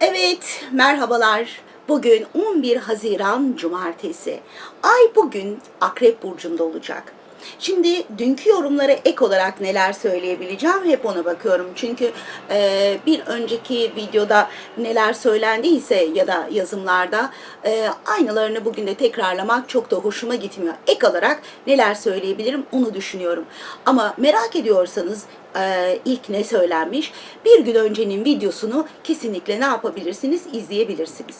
Evet, merhabalar. Bugün 11 Haziran Cumartesi. Ay bugün Akrep Burcu'nda olacak. Şimdi dünkü yorumlara ek olarak neler söyleyebileceğim hep ona bakıyorum. Çünkü e, bir önceki videoda neler söylendiyse ya da yazımlarda e, aynılarını bugün de tekrarlamak çok da hoşuma gitmiyor. Ek olarak neler söyleyebilirim onu düşünüyorum. Ama merak ediyorsanız e, ilk ne söylenmiş bir gün öncenin videosunu kesinlikle ne yapabilirsiniz izleyebilirsiniz.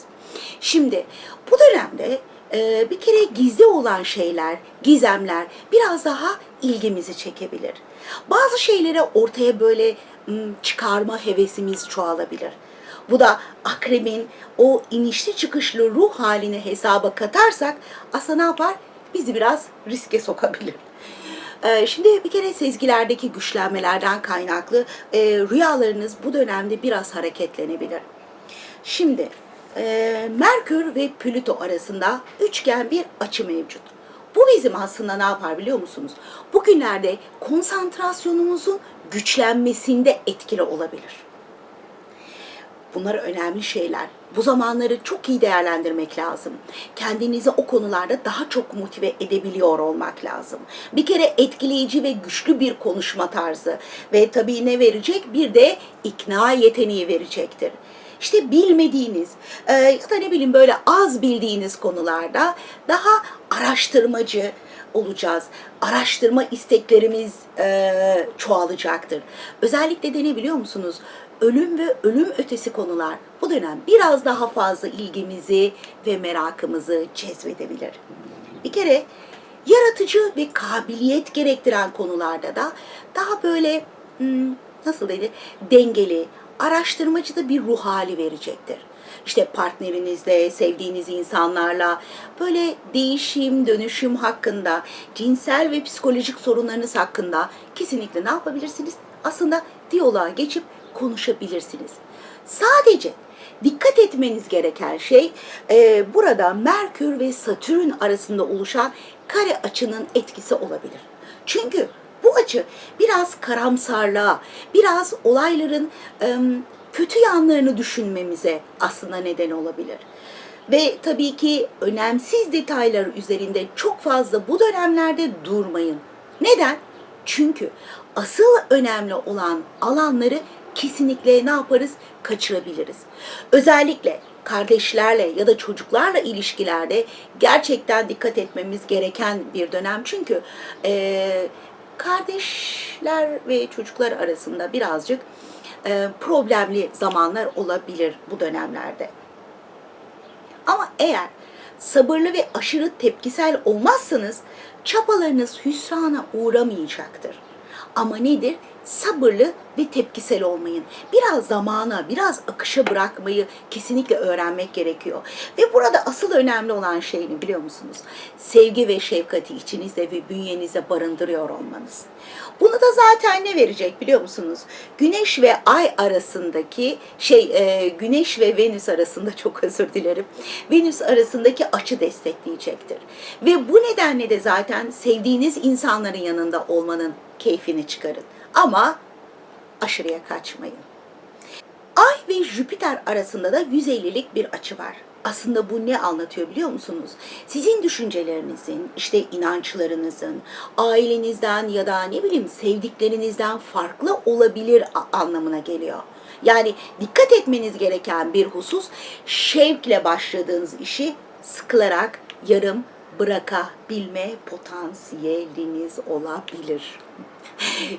Şimdi bu dönemde e, bir kere gizli olan şeyler, gizemler biraz daha ilgimizi çekebilir. Bazı şeyleri ortaya böyle çıkarma hevesimiz çoğalabilir. Bu da akrebin o inişli çıkışlı ruh halini hesaba katarsak aslında ne yapar? Bizi biraz riske sokabilir. Ee, Şimdi bir kere sezgilerdeki güçlenmelerden kaynaklı e, rüyalarınız bu dönemde biraz hareketlenebilir. Şimdi e, Merkür ve Plüto arasında üçgen bir açı mevcut. Bu bizim aslında ne yapar biliyor musunuz? Bugünlerde konsantrasyonumuzun güçlenmesinde etkili olabilir. Bunlar önemli şeyler. Bu zamanları çok iyi değerlendirmek lazım. Kendinizi o konularda daha çok motive edebiliyor olmak lazım. Bir kere etkileyici ve güçlü bir konuşma tarzı ve tabii ne verecek? Bir de ikna yeteneği verecektir. İşte bilmediğiniz e, ya da ne bileyim böyle az bildiğiniz konularda daha araştırmacı olacağız. Araştırma isteklerimiz e, çoğalacaktır. Özellikle de ne biliyor musunuz? Ölüm ve ölüm ötesi konular bu dönem biraz daha fazla ilgimizi ve merakımızı cezbedebilir. Bir kere yaratıcı ve kabiliyet gerektiren konularda da daha böyle hmm, nasıl dedi dengeli, araştırmacı da bir ruh hali verecektir. İşte partnerinizle, sevdiğiniz insanlarla böyle değişim, dönüşüm hakkında, cinsel ve psikolojik sorunlarınız hakkında kesinlikle ne yapabilirsiniz? Aslında diyaloğa geçip konuşabilirsiniz. Sadece dikkat etmeniz gereken şey e, burada Merkür ve Satürn arasında oluşan kare açının etkisi olabilir. Çünkü bu açı biraz karamsarlığa, biraz olayların kötü yanlarını düşünmemize aslında neden olabilir. Ve tabii ki önemsiz detaylar üzerinde çok fazla bu dönemlerde durmayın. Neden? Çünkü asıl önemli olan alanları kesinlikle ne yaparız? Kaçırabiliriz. Özellikle kardeşlerle ya da çocuklarla ilişkilerde gerçekten dikkat etmemiz gereken bir dönem. Çünkü eee kardeşler ve çocuklar arasında birazcık e, problemli zamanlar olabilir bu dönemlerde. Ama eğer sabırlı ve aşırı tepkisel olmazsanız çabalarınız hüsrana uğramayacaktır. Ama nedir? Sabırlı ve tepkisel olmayın. Biraz zamana, biraz akışa bırakmayı kesinlikle öğrenmek gerekiyor. Ve burada asıl önemli olan şey ne biliyor musunuz? Sevgi ve şefkati içinizde ve bünyenize barındırıyor olmanız. Bunu da zaten ne verecek biliyor musunuz? Güneş ve Ay arasındaki şey, e, Güneş ve Venüs arasında çok özür dilerim. Venüs arasındaki açı destekleyecektir. Ve bu nedenle de zaten sevdiğiniz insanların yanında olmanın keyfini çıkarın. Ama aşırıya kaçmayın. Ay ve Jüpiter arasında da 150'lik bir açı var. Aslında bu ne anlatıyor biliyor musunuz? Sizin düşüncelerinizin, işte inançlarınızın, ailenizden ya da ne bileyim sevdiklerinizden farklı olabilir anlamına geliyor. Yani dikkat etmeniz gereken bir husus şevkle başladığınız işi sıkılarak yarım bırakabilme potansiyeliniz olabilir.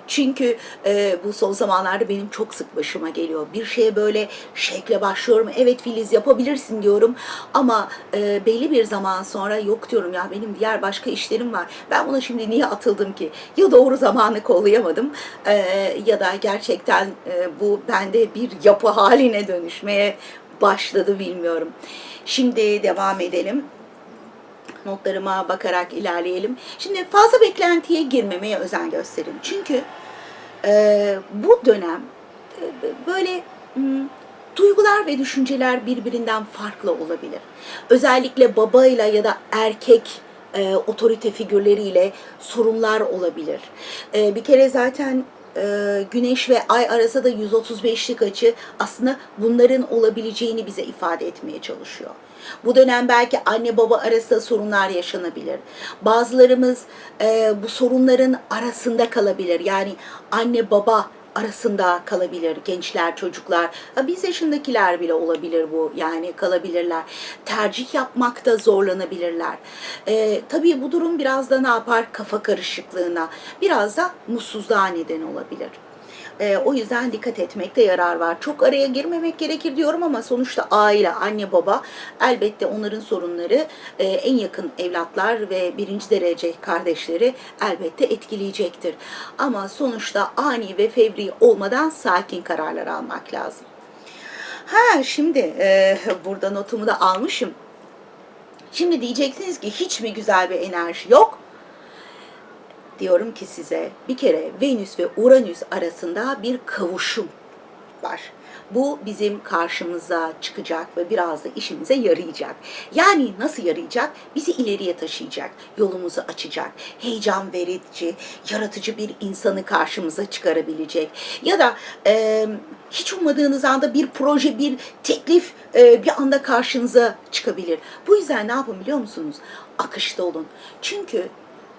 Çünkü e, bu son zamanlarda benim çok sık başıma geliyor. Bir şeye böyle şekle başlıyorum. Evet Filiz yapabilirsin diyorum. Ama e, belli bir zaman sonra yok diyorum ya benim diğer başka işlerim var. Ben buna şimdi niye atıldım ki? Ya doğru zamanı kollayamadım e, ya da gerçekten e, bu bende bir yapı haline dönüşmeye başladı bilmiyorum. Şimdi devam edelim notlarıma bakarak ilerleyelim. Şimdi fazla beklentiye girmemeye özen gösterin. Çünkü e, bu dönem e, böyle m, duygular ve düşünceler birbirinden farklı olabilir. Özellikle babayla ya da erkek e, otorite figürleriyle sorunlar olabilir. E, bir kere zaten e, güneş ve ay arasında da 135'lik açı aslında bunların olabileceğini bize ifade etmeye çalışıyor. Bu dönem belki anne baba arasında sorunlar yaşanabilir. Bazılarımız e, bu sorunların arasında kalabilir. Yani anne baba arasında kalabilir gençler, çocuklar. Biz yaşındakiler bile olabilir bu yani kalabilirler. Tercih yapmakta zorlanabilirler. Ee, tabii bu durum biraz da ne yapar? Kafa karışıklığına, biraz da mutsuzluğa neden olabilir. Ee, o yüzden dikkat etmekte yarar var. Çok araya girmemek gerekir diyorum ama sonuçta aile, anne baba elbette onların sorunları e, en yakın evlatlar ve birinci derece kardeşleri elbette etkileyecektir. Ama sonuçta ani ve fevri olmadan sakin kararlar almak lazım. Ha şimdi e, burada notumu da almışım. Şimdi diyeceksiniz ki hiç mi güzel bir enerji yok? Diyorum ki size bir kere Venüs ve Uranüs arasında bir kavuşum var. Bu bizim karşımıza çıkacak ve biraz da işimize yarayacak. Yani nasıl yarayacak? Bizi ileriye taşıyacak, yolumuzu açacak, heyecan verici, yaratıcı bir insanı karşımıza çıkarabilecek. Ya da e, hiç ummadığınız anda bir proje, bir teklif e, bir anda karşınıza çıkabilir. Bu yüzden ne yapın biliyor musunuz? Akışta olun. Çünkü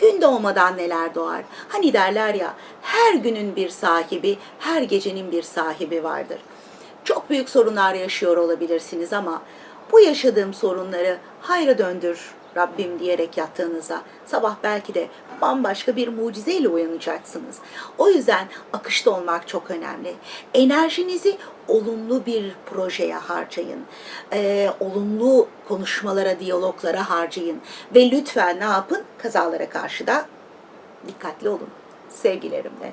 Gün doğmadan neler doğar? Hani derler ya, her günün bir sahibi, her gecenin bir sahibi vardır. Çok büyük sorunlar yaşıyor olabilirsiniz ama bu yaşadığım sorunları hayra döndür Rabbim diyerek yattığınızda sabah belki de bambaşka bir mucizeyle uyanacaksınız. O yüzden akışta olmak çok önemli. Enerjinizi olumlu bir projeye harcayın. Ee, olumlu konuşmalara, diyaloglara harcayın. Ve lütfen ne yapın? Kazalara karşı da dikkatli olun. Sevgilerimle.